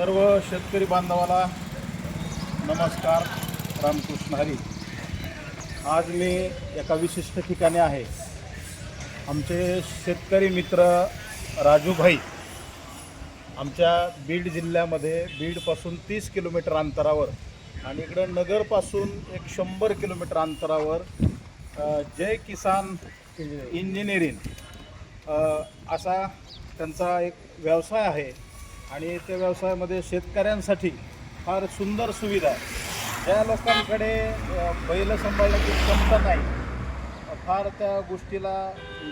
सर्व शेतकरी बांधवाला नमस्कार. रामकृष्ण हरी. आज मी एका विशिष्ट ठिकाणी आहे. आमचे शेतकरी मित्र राजूभाई. आमच्या बीड जिल्ह्यामध्ये बीडपासून तीस किलोमीटर अंतरावर आणि इकडं नगरपासून एक शंभर किलोमीटर अंतरावर जय किसान इंजिनिअरिंग. असा त्यांचा एक व्यवसाय आहे. आणि त्या व्यवसायामध्ये शेतकऱ्यांसाठी फार सुंदर सुविधा. आहे ज्या लोकांकडे बैल सांभाळण्याची क्षमता नाही. फार त्या गोष्टीला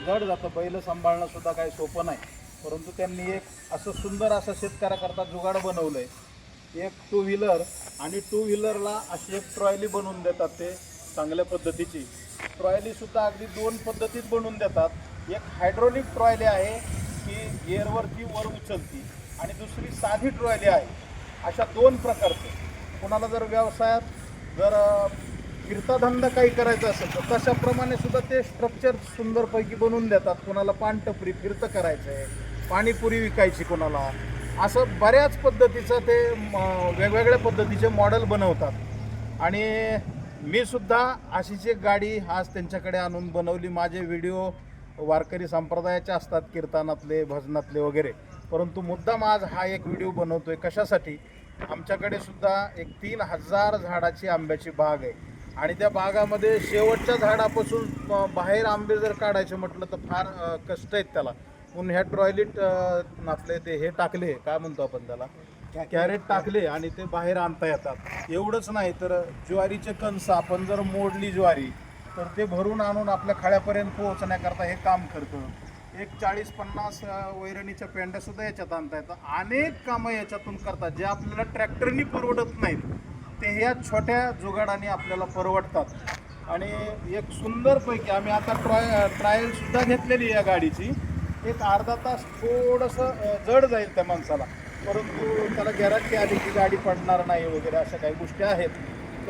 जड जातं. बैल सांभाळणंसुद्धा काही सोपं नाही. परंतु त्यांनी एक असं सुंदर असं शेतकऱ्याकरता जुगाड बनवलं आहे एक टू व्हीलर आणि टू व्हीलरला अशी एक ट्रॉयली बनवून देतात ते चांगल्या पद्धतीची. ट्रॉयलीसुद्धा अगदी दोन पद्धतीत बनवून देतात. एक हायड्रोलिक ट्रॉयली आहे की गिअरवरती वर उचलती. आणि दुसरी साधी ट्रॉयली आहे. अशा दोन प्रकारचे. कोणाला जर व्यवसायात जर अ, काही करायचा असेल तर तशाप्रमाणे सुद्धा ते स्ट्रक्चर सुंदरपैकी बनवून देतात. कोणाला पानटपरी फिरतं करायचं आहे पाणीपुरी विकायची कोणाला. असं बऱ्याच पद्धतीचं ते म, वेगवेगळ्या पद्धतीचे मॉडेल बनवतात. आणि मी सुद्धा अशीच एक गाडी आज त्यांच्याकडे आणून बनवली. माझे व्हिडिओ वारकरी संप्रदायाचे असतात कीर्तनातले भजनातले वगैरे. परंतु मुद्दाम आज हा एक व्हिडिओ बनवतो आहे कशासाठी? आमच्याकडे सुद्धा एक तीन हजार झाडाची आंब्याची बाग आहे. आणि त्या बागामध्ये शेवटच्या झाडापासून बाहेर आंबे जर काढायचे म्हटलं तर फार कष्ट आहेत त्याला. म्हणून ह्या टॉयलेट नातले ते हे टाकले काय म्हणतो आपण त्याला? कॅरेट टाकले आणि ते बाहेर आणता येतात. एवढंच नाही तर ज्वारीचे कणसं आपण जर मोडली ज्वारी तर ते भरून आणून आपल्या खळ्यापर्यंत पोहोचण्याकरता हे काम करतं. एक चाळीस पन्नास वैरणीच्या पेंड्यासुद्धा याच्यात आणता येतात. अनेक कामं याच्यातून करतात जे आपल्याला ट्रॅक्टरनी परवडत नाहीत. ते ह्या छोट्या जुगाडाने आपल्याला परवडतात. आणि एक सुंदरपैकी आम्ही आता ट्राय ट्रायलसुद्धा घेतलेली या गाडीची. एक अर्धा तास थोडंसं जड जाईल त्या माणसाला. परंतु त्याला गॅरंटी आली की गाडी पडणार नाही वगैरे अशा काही गोष्टी आहेत.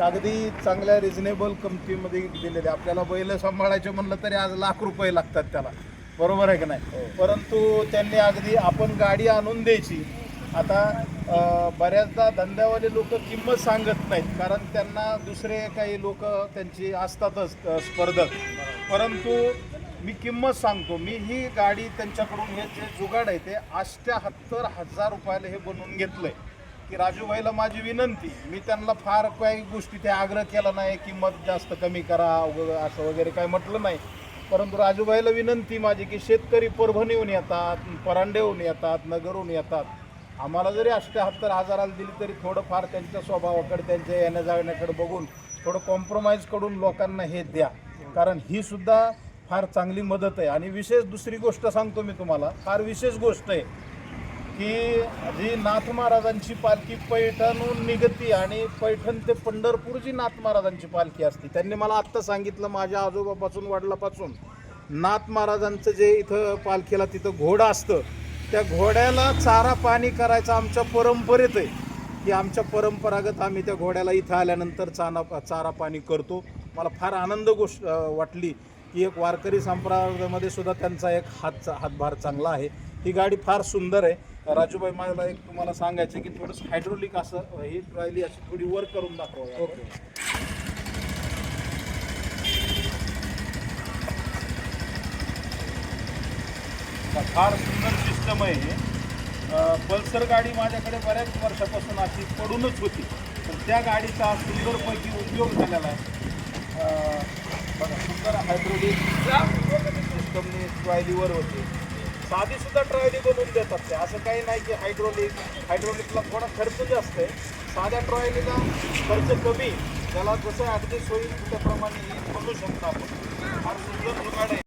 अगदी चांगल्या रिझनेबल किमतीमध्ये दिलेल्या आपल्याला बैल सांभाळायचे म्हणलं तरी आज लाख रुपये लागतात त्याला. बरोबर आहे की नाही? परंतु त्यांनी अगदी आपण गाडी आणून द्यायची. आता बऱ्याचदा धंद्यावाले लोक किंमत सांगत नाहीत. कारण त्यांना दुसरे काही लोक त्यांची असतातच स्पर्धक. परंतु मी किंमत सांगतो. मी ही गाडी त्यांच्याकडून हे जे जुगाड आहे. ते अष्ट्याहत्तर हजार रुपयाला हे बनवून घेतलंय. की राजूभाईला माझी विनंती मी त्यांना फार काही गोष्टी ते आग्रह केला नाही किंमत जास्त कमी करा वगैरे असं वगैरे काही म्हटलं नाही. परंतु राजूभाईला विनंती माझी की शेतकरी परभणीहून येतात परांडेहून येतात नगरहून येतात. आम्हाला जरी अष्ट्याहत्तर हजाराला दिली तरी थोडंफार त्यांच्या स्वभावाकडे त्यांच्या येण्या जाण्याकडे बघून थोडं कॉम्प्रोमाइज करून लोकांना हे द्या. कारण ही सुद्धा फार चांगली मदत आहे. आणि विशेष दुसरी गोष्ट सांगतो मी तुम्हाला फार विशेष गोष्ट आहे. की जी नाथ महाराजांची पालखी पैठणहून निघती आणि पैठण ते पंढरपूर जी नाथ महाराजांची पालखी असते त्यांनी मला आत्ता सांगितलं माझ्या आजोबापासून वडिलापासून नाथ महाराजांचं जे इथं पालखीला तिथं घोडं असतं त्या घोड्याला चारा पाणी करायचं आमच्या परंपरेत आहे. की आमच्या परंपरागत आम्ही त्या घोड्याला इथं आल्यानंतर चाना चारा पाणी करतो. मला फार आनंद गोष्ट वाटली की एक वारकरी संप्रदायामध्ये सुद्धा त्यांचा एक हातचा हातभार चांगला आहे. ही गाडी फार सुंदर आहे. राजूभाई मला एक तुम्हाला सांगायचं की थोडंसं हायड्रोलिक असं ही ट्रॉयली अशी थोडी वर करून दाखवा. ओके. फार सुंदर सिस्टम आहे पल्सर गाडी माझ्याकडे बऱ्याच वर्षापासून अशी पडूनच होती. तर त्या गाडीचा सुंदरपैकी उपयोग झालेला आहे. बघा सुंदर हायड्रोलिक सिस्टमने ट्रॉयलीवर होते. साधी सुद्धा ट्रॉयली बनवून देतात ते. असं काही नाही की हायड्रोलिक हायड्रोलिकला थोडा खर्च जास्त आहे. साध्या ट्रॉयलीला खर्च कमी त्याला जसं अगदी सोयी त्याप्रमाणे बनवू शकतो आपण. फार सुंदर जुगाड आहे